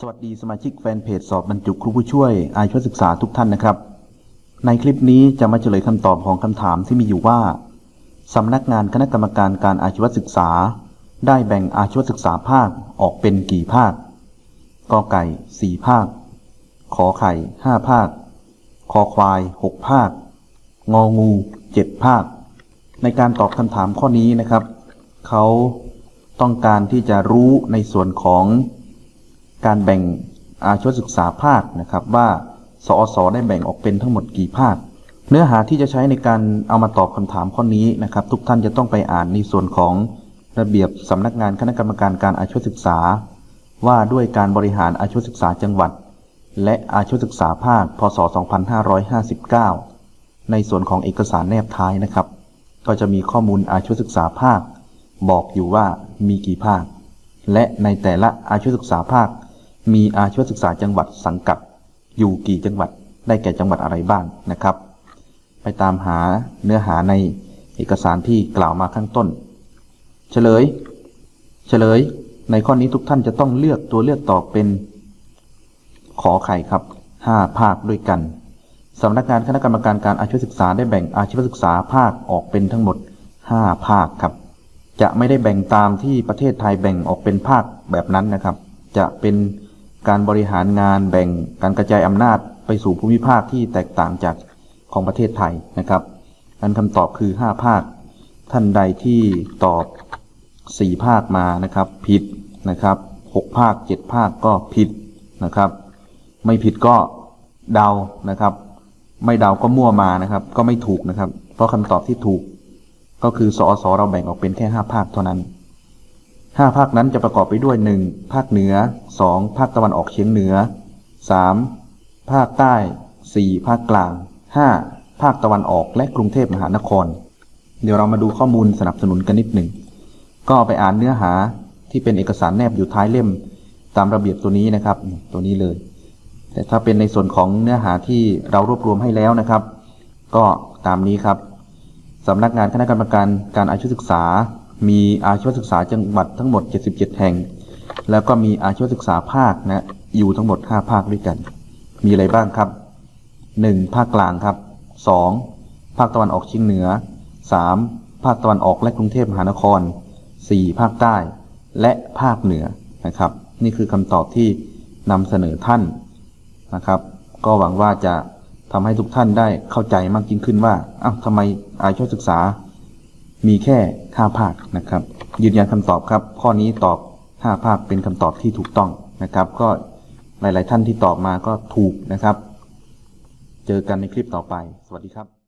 สวัสดีสมาชิกแฟนเพจสอบบรรจุครูผู้ช่วยอาชีวศึกษาทุกท่านนะครับ ในคลิปนี้จะมาเฉลยคำตอบของคำถามที่มีอยู่ว่าสำนักงานคณะกรรมการการอาชีวศึกษา ได้แบ่งอาชีวศึกษาภาคออกเป็นกี่ภาคกอไก่สี่ภาค ขอไข่ห้าภาค คอควายหกภาค งองูเจ็ดภาค ในการตอบคำถามข้อนี้นะครับ เขาต้องการที่จะรู้ในส่วนของ การแบ่งอาชีวศึกษาภาคนะครับว่าสอสอได้แบ่งออกเป็นทั้งหมดกี่ภาค เนื้อหาที่จะใช้ในการเอามาตอบคำถามข้อนี้นะครับ ทุกท่านจะต้องไปอ่านในส่วนของระเบียบสำนักงานคณะกรรมการการอาชีวศึกษา ว่าด้วยการบริหารอาชีวศึกษาจังหวัด และอาชีวศึกษาภาคพศ 2559 ในส่วนของเอกสารแนบท้ายนะครับ ก็จะมีข้อมูลอาชีวศึกษาภาค บอกอยู่ว่ามีกี่ภาค และในแต่ละอาชีวศึกษาภาค มีอาชีวศึกษาจังหวัดสังกัด อยู่กี่จังหวัดได้แก่จังหวัดอะไรบ้างนะครับ ไปตามหาเนื้อหาในเอกสารที่กล่าวมาข้างต้น เฉลย เฉลย ในข้อนี้ทุกท่านจะต้องเลือกตัวเลือกตอบเป็น ขอไข่ครับ 5 ภาคด้วยกันสำนักงานคณะกรรมการการอาชีวศึกษาได้แบ่งอาชีวศึกษาภาคออกเป็นทั้งหมด 5 ภาคครับ จะไม่ได้แบ่งตามที่ประเทศไทยแบ่งออกเป็นภาคแบบนั้นนะครับ จะเป็น การบริหารงานแบ่งการกระจายอำนาจไปสู่ภูมิภาคที่แตกต่างจากของประเทศไทยนะครับ อันคำตอบคือ 5 ภาค ท่านใดที่ตอบ 4 ภาคมานะครับ ผิดนะครับ 6 ภาค 7 ภาคก็ผิดนะครับ ไม่ผิดก็เดานะครับ ไม่เดาก็มั่วมานะครับ ก็ไม่ถูกนะครับ เพราะคำตอบที่ถูกก็คือสอสอเราแบ่งออกเป็นแค่ 5 ภาคเท่านั้น 5 ภาคนั้นจะประกอบไปด้วย 1. ภาคเหนือ 2. ภาคตะวันออกเฉียงเหนือ 3. ภาคใต้ 4. ภาคกลาง 5. ภาคตะวันออกและกรุงเทพมหานคร เดี๋ยวเรามาดูข้อมูลสนับสนุนกันนิดหนึ่ง ก็ไปอ่านเนื้อหาที่เป็นเอกสารแนบอยู่ท้ายเล่มตามระเบียบตัวนี้นะครับ ตัวนี้เลย แต่ถ้าเป็นในส่วนของเนื้อหาที่เรารวบรวมให้แล้วนะครับ ก็ตามนี้ครับสำนักงานคณะกรรมการการอาชีวศึกษา มีอาชีวศึกษาจังหวัดทั้งหมด 77 แห่ง แล้วก็มีอาชีวศึกษาภาคนะอยู่ทั้งหมด 5 ภาคด้วยกัน มีอะไรบ้างครับ 1. ภาคกลางครับ 2. ภาคตะวันออกเฉียงเหนือ 3. ภาคตะวันออกและกรุงเทพมหานคร 4. ภาคใต้ และภาคเหนือนะครับ นี่คือคำตอบที่นำเสนอท่านนะครับ ก็หวังว่าจะทำให้ทุกท่านได้เข้าใจมากยิ่งขึ้นว่าอ้าวทำไมอาชีวศึกษา มีแค่5ภาคนะครับ ยืนยันคำตอบครับ ข้อนี้ตอบ5ภาคเป็นคำตอบที่ถูกต้องนะครับ ก็หลาย ๆ ท่านที่ตอบมาก็ถูกนะครับ เจอกันในคลิปต่อไป สวัสดีครับ